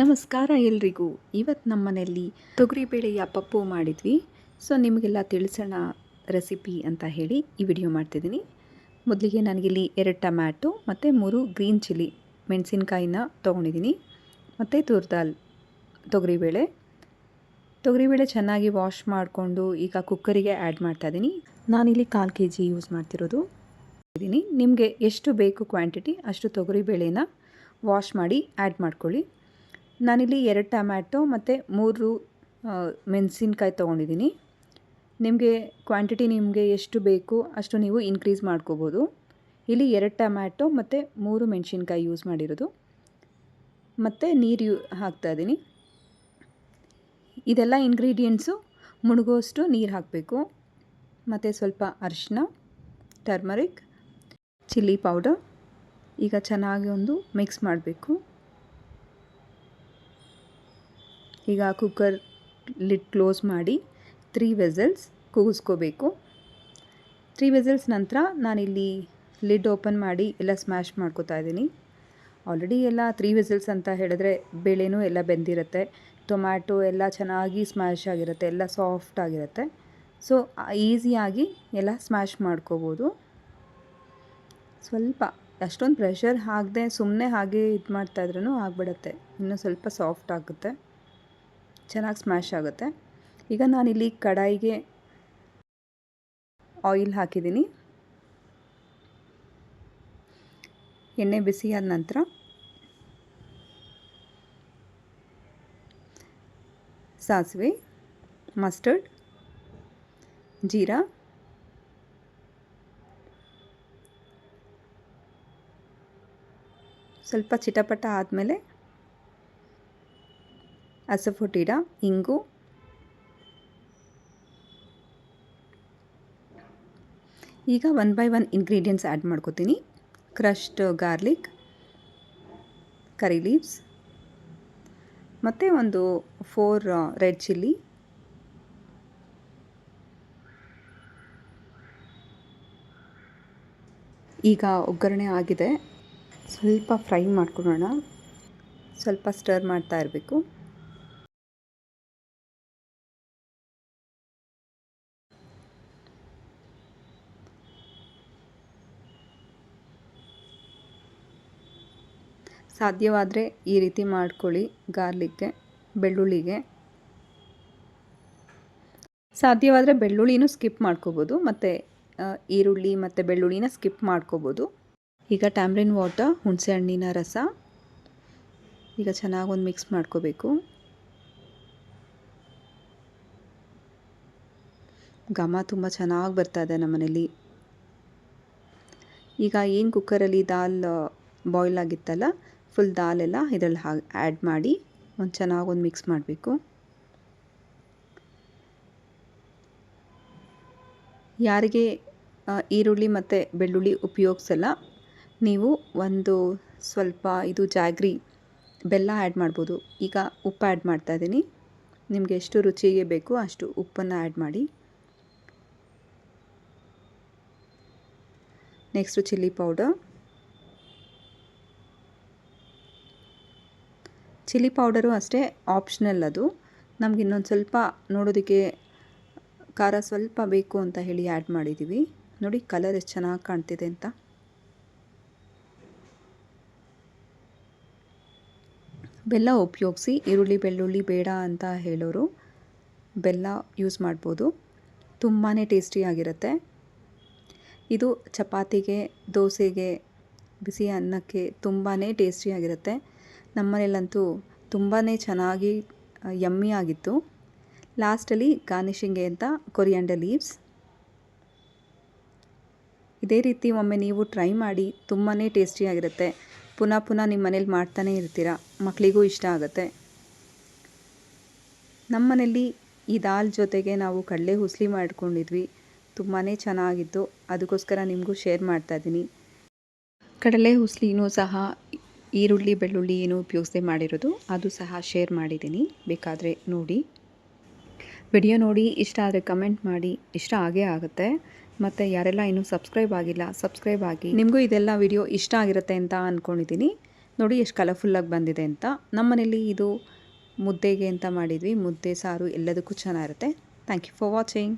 ನಮಸ್ಕಾರ ಎಲ್ರಿಗೂ. ಇವತ್ತು ನಮ್ಮ ಮನೆಯಲ್ಲಿ ತೊಗರಿಬೇಳೆಯ ಪಪ್ಪು ಮಾಡಿದ್ವಿ. ಸೊ ನಿಮಗೆಲ್ಲ ತಿಳಿಸೋಣ ರೆಸಿಪಿ ಅಂತ ಹೇಳಿ ಈ ವಿಡಿಯೋ ಮಾಡ್ತಿದ್ದೀನಿ. ಮೊದಲಿಗೆ ನನಗಿಲ್ಲಿ ಎರಡು ಟಮ್ಯಾಟೊ ಮತ್ತು ಮೂರು ಗ್ರೀನ್ ಚಿಲ್ಲಿ ಮೆಣಸಿನ್ಕಾಯಿನ ತೊಗೊಂಡಿದ್ದೀನಿ. ಮತ್ತು ತೂರ್ದಾಲ್ ತೊಗರಿಬೇಳೆ ತೊಗರಿಬೇಳೆ ಚೆನ್ನಾಗಿ ವಾಶ್ ಮಾಡಿಕೊಂಡು ಈಗ ಕುಕ್ಕರಿಗೆ ಆ್ಯಡ್ ಮಾಡ್ತಾಯಿದ್ದೀನಿ ನಾನಿಲ್ಲಿ ಕಾಲು ಕೆ ಜಿ ಯೂಸ್ ಮಾಡ್ತಿರೋದು. ಇದ್ದೀನಿ. ನಿಮಗೆ ಎಷ್ಟು ಬೇಕು ಕ್ವಾಂಟಿಟಿ ಅಷ್ಟು ತೊಗರಿಬೇಳೆನ ವಾಶ್ ಮಾಡಿ ಆ್ಯಡ್ ಮಾಡ್ಕೊಳ್ಳಿ. ನಾನಿಲ್ಲಿ ಎರಡು ಟಮ್ಯಾಟೊ ಮತ್ತು ಮೂರು ಮೆಣಸಿನ್ಕಾಯಿ ತೊಗೊಂಡಿದ್ದೀನಿ. ನಿಮಗೆ ಕ್ವಾಂಟಿಟಿ ನಿಮಗೆ ಎಷ್ಟು ಬೇಕು ಅಷ್ಟು ನೀವು ಇನ್ಕ್ರೀಸ್ ಮಾಡ್ಕೋಬೋದು. ಇಲ್ಲಿ ಎರಡು ಟಮ್ಯಾಟೊ ಮತ್ತು ಮೂರು ಮೆಣಸಿನ್ಕಾಯಿ ಯೂಸ್ ಮಾಡಿರೋದು. ಮತ್ತು ನೀರು ಯೂ ಹಾಕ್ತಾಯಿದ್ದೀನಿ ಇದೆಲ್ಲ ಇಂಗ್ರೀಡಿಯೆಂಟ್ಸು ಮುಳುಗೋಷ್ಟು ನೀರು ಹಾಕಬೇಕು. ಮತ್ತು ಸ್ವಲ್ಪ ಅರಿಶಿನ ಟರ್ಮರಿಕ್ ಚಿಲ್ಲಿ ಪೌಡರ್ ಈಗ ಚೆನ್ನಾಗಿ ಒಂದು ಮಿಕ್ಸ್ ಮಾಡಬೇಕು. ಈಗ ಕುಕ್ಕರ್ ಲಿಡ್ ಕ್ಲೋಸ್ ಮಾಡಿ ತ್ರೀ ವೆಸಲ್ಸ್ ಕೂಗಿಸ್ಕೋಬೇಕು ತ್ರೀ ವೆಸಲ್ಸ್ ನಂತರ ನಾನಿಲ್ಲಿ ಲಿಡ್ ಓಪನ್ ಮಾಡಿ ಎಲ್ಲ ಸ್ಮ್ಯಾಶ್ ಮಾಡ್ಕೋತಾ ಇದ್ದೀನಿ. ಆಲ್ರೆಡಿ ಎಲ್ಲ ತ್ರೀ ವೆಸಲ್ಸ್ ಅಂತ ಹೇಳಿದ್ರೆ ಬೇಳೆನೂ ಎಲ್ಲ ಬೆಂದಿರುತ್ತೆ ಟೊಮ್ಯಾಟೊ ಎಲ್ಲ ಚೆನ್ನಾಗಿ ಸ್ಮ್ಯಾಶ್ ಆಗಿರುತ್ತೆ, ಎಲ್ಲ ಸಾಫ್ಟ್ ಆಗಿರುತ್ತೆ. ಸೊ ಈಸಿಯಾಗಿ ಎಲ್ಲ ಸ್ಮ್ಯಾಶ್ ಮಾಡ್ಕೋಬೋದು. ಸ್ವಲ್ಪ ಅಷ್ಟೊಂದು ಪ್ರೆಷರ್ ಹಾಕದೆ ಸುಮ್ಮನೆ ಹಾಗೆ ಇದು ಮಾಡ್ತಾಯಿದ್ರೂ ಆಗಿಬಿಡತ್ತೆ, ಇನ್ನೂ ಸ್ವಲ್ಪ ಸಾಫ್ಟ್ ಆಗುತ್ತೆ. ಚೆನ್ನಾಗಿ ಸ್ಮ್ಯಾಶ್ ಆಗುತ್ತೆ. ಈಗ ನಾನಿಲ್ಲಿ ಕಡಾಯಿಗೆ ಆಯಿಲ್ ಹಾಕಿದ್ದೀನಿ. ಎಣ್ಣೆ ಬಿಸಿಯಾದ ನಂತರ ಸಾಸಿವೆ, ಮಸ್ಟರ್ಡ್, ಜೀರಾ, ಸ್ವಲ್ಪ ಚಿಟಪಟ ಆದಮೇಲೆ ಅಸಫೋಟಿಡ, ಇಂಗು. ಈಗ one by one ingredients add ಮಾಡ್ಕೋತೀನಿ. ಕ್ರಶ್ಡ್ ಗಾರ್ಲಿಕ್ ಕರಿ ಲೀವ್ಸ್ ಮತ್ತು ಒಂದು ಫೋರ್ ರೆಡ್ ಚಿಲ್ಲಿ ಈಗ ಒಗ್ಗರಣೆ ಆಗಿದೆ. ಸ್ವಲ್ಪ ಫ್ರೈ ಮಾಡ್ಕೊಳ್ಳೋಣ ಸ್ವಲ್ಪ ಸ್ಟರ್ ಮಾಡ್ತಾ ಇರಬೇಕು. ಸಾಧ್ಯವಾದರೆ ಈ ರೀತಿ ಮಾಡ್ಕೊಳ್ಳಿ ಗಾರ್ಲಿಕ್ಕೆ ಬೆಳ್ಳುಳ್ಳಿಗೆ. ಸಾಧ್ಯವಾದರೆ ಬೆಳ್ಳುಳ್ಳಿನೂ ಸ್ಕಿಪ್ ಮಾಡ್ಕೋಬೋದು, ಮತ್ತು ಈರುಳ್ಳಿ ಮತ್ತು ಬೆಳ್ಳುಳ್ಳಿನ ಸ್ಕಿಪ್ ಮಾಡ್ಕೋಬೋದು. ಈಗ ಟ್ಯಾಮ್ರಿನ್ ವಾಟರ್, ಹುಣಸೆ ಹಣ್ಣಿನ ರಸ. ಈಗ ಚೆನ್ನಾಗಿ ಒಂದು ಮಿಕ್ಸ್ ಮಾಡ್ಕೋಬೇಕು. ಘಮ ತುಂಬ ಚೆನ್ನಾಗಿ ಬರ್ತಾ ಇದೆ ನಮ್ಮನೇಲಿ. ಈಗ ಏನು ಕುಕ್ಕರಲ್ಲಿ ದಾಲ್ ಬಾಯ್ಲ್ ಆಗಿತ್ತಲ್ಲ ಫುಲ್ ದಾಲೆಲ್ಲ ಇದರಲ್ಲಿ ಹಾಗೆ ಆ್ಯಡ್ ಮಾಡಿ ಒಂದು ಚೆನ್ನಾಗಿ ಒಂದು ಮಿಕ್ಸ್ ಮಾಡಬೇಕು. ಯಾರಿಗೆ ಈರುಳ್ಳಿ ಮತ್ತು ಬೆಳ್ಳುಳ್ಳಿ ಉಪಯೋಗಿಸಲ್ಲ, ನೀವು ಒಂದು ಸ್ವಲ್ಪ ಇದು ಜಾಗ್ರಿ ಬೆಲ್ಲ ಆ್ಯಡ್ ಮಾಡ್ಬೋದು. ಈಗ ಉಪ್ಪು ಆ್ಯಡ್ ಮಾಡ್ತಾಯಿದ್ದೀನಿ ನಿಮಗೆ ಎಷ್ಟು ರುಚಿಗೆ ಬೇಕು ಅಷ್ಟು ಉಪ್ಪನ್ನು ಆ್ಯಡ್ ಮಾಡಿ. Next chilli powder chilli powder ಅಷ್ಟೇ ಆಪ್ಷನಲ್ ಅದು. ನಮ್ಗೆ ಇನ್ನೊಂದು ಸ್ವಲ್ಪ ನೋಡೋದಕ್ಕೆ ಖಾರ ಸ್ವಲ್ಪ ಬೇಕು ಅಂತ ಹೇಳಿ ಆ್ಯಡ್ ಮಾಡಿದ್ದೀವಿ ನೋಡಿ ಕಲರ್ ಎಷ್ಟು ಚೆನ್ನಾಗಿ ಕಾಣ್ತಿದೆ ಅಂತ. ಬೆಲ್ಲ ಉಪಯೋಗಿಸಿ, ಈರುಳ್ಳಿ, ಬೆಳ್ಳುಳ್ಳಿ ಬೇಡ ಅಂತ ಹೇಳೋರು ಬೆಲ್ಲ ಯೂಸ್ ಮಾಡ್ಬೋದು. ತುಂಬಾ ಟೇಸ್ಟಿಯಾಗಿರುತ್ತೆ ಇದು ಚಪಾತಿಗೆ, ದೋಸೆಗೆ, ಬಿಸಿ ಅನ್ನಕ್ಕೆ ತುಂಬಾ ಟೇಸ್ಟಿಯಾಗಿರುತ್ತೆ ನಮ್ಮನೇಲಂತೂ ತುಂಬಾ ಚೆನ್ನಾಗಿ ಯಮ್ಮಿ ಆಗಿತ್ತು. ಲಾಸ್ಟಲ್ಲಿ ಗಾರ್ನಿಷಿಂಗ್ಗೆ ಅಂತ ಕೊರಿಯಾಂಡರ್ ಲೀವ್ಸ್. ಇದೇ ರೀತಿ ಒಮ್ಮೆ ನೀವು ಟ್ರೈ ಮಾಡಿ ತುಂಬಾ ಟೇಸ್ಟಿಯಾಗಿರುತ್ತೆ ಪುನಃ ಪುನಃ ನಿಮ್ಮ ಮನೇಲಿ ಮಾಡ್ತಾನೆ ಇರ್ತೀರ ಮಕ್ಕಳಿಗೂ ಇಷ್ಟ ಆಗುತ್ತೆ. ನಮ್ಮ ಮನೇಲಿ ಈ ದಾಲ್ ಜೊತೆಗೆ ನಾವು ಕಡಲೆ ಹುಸ್ಲಿ ಮಾಡ್ಕೊಂಡಿದ್ವಿ ತುಂಬಾ ಚೆನ್ನಾಗಿತ್ತು. ಅದಕ್ಕೋಸ್ಕರ ನಿಮಗೂ ಶೇರ್ ಮಾಡ್ತಾಯಿದ್ದೀನಿ ಕಡಲೆ ಹುಸ್ಲಿನೂ ಸಹ ಈರುಳ್ಳಿ, ಬೆಳ್ಳುಳ್ಳಿ ಏನು ಉಪಯೋಗಿಸದೆ ಮಾಡಿರೋದು, ಅದು ಸಹ ಶೇರ್ ಮಾಡಿದ್ದೀನಿ. ಬೇಕಾದರೆ ನೋಡಿ. ವಿಡಿಯೋ ನೋಡಿ, ಇಷ್ಟ ಆದರೆ ಕಮೆಂಟ್ ಮಾಡಿ. ಇಷ್ಟ ಆಗೇ ಆಗುತ್ತೆ. ಮತ್ತು ಯಾರೆಲ್ಲ ಇನ್ನೂ ಸಬ್ಸ್ಕ್ರೈಬ್ ಆಗಿಲ್ಲ ಸಬ್ಸ್ಕ್ರೈಬ್ ಆಗಿ. ನಿಮಗೂ ಇದೆಲ್ಲ ವಿಡಿಯೋ ಇಷ್ಟ ಆಗಿರುತ್ತೆ ಅಂತ ಅಂದ್ಕೊಂಡಿದ್ದೀನಿ ನೋಡಿ ಎಷ್ಟು ಕಲರ್ಫುಲ್ಲಾಗಿ ಬಂದಿದೆ ಅಂತ. ನಮ್ಮ ಮನೇಲಿ ಇದು ಮುದ್ದೆಗೆ ಅಂತ ಮಾಡಿದ್ವಿ. ಮುದ್ದೆ, ಸಾರು ಎಲ್ಲದಕ್ಕೂ ಚೆನ್ನಾಗಿರುತ್ತೆ. Thank you for watching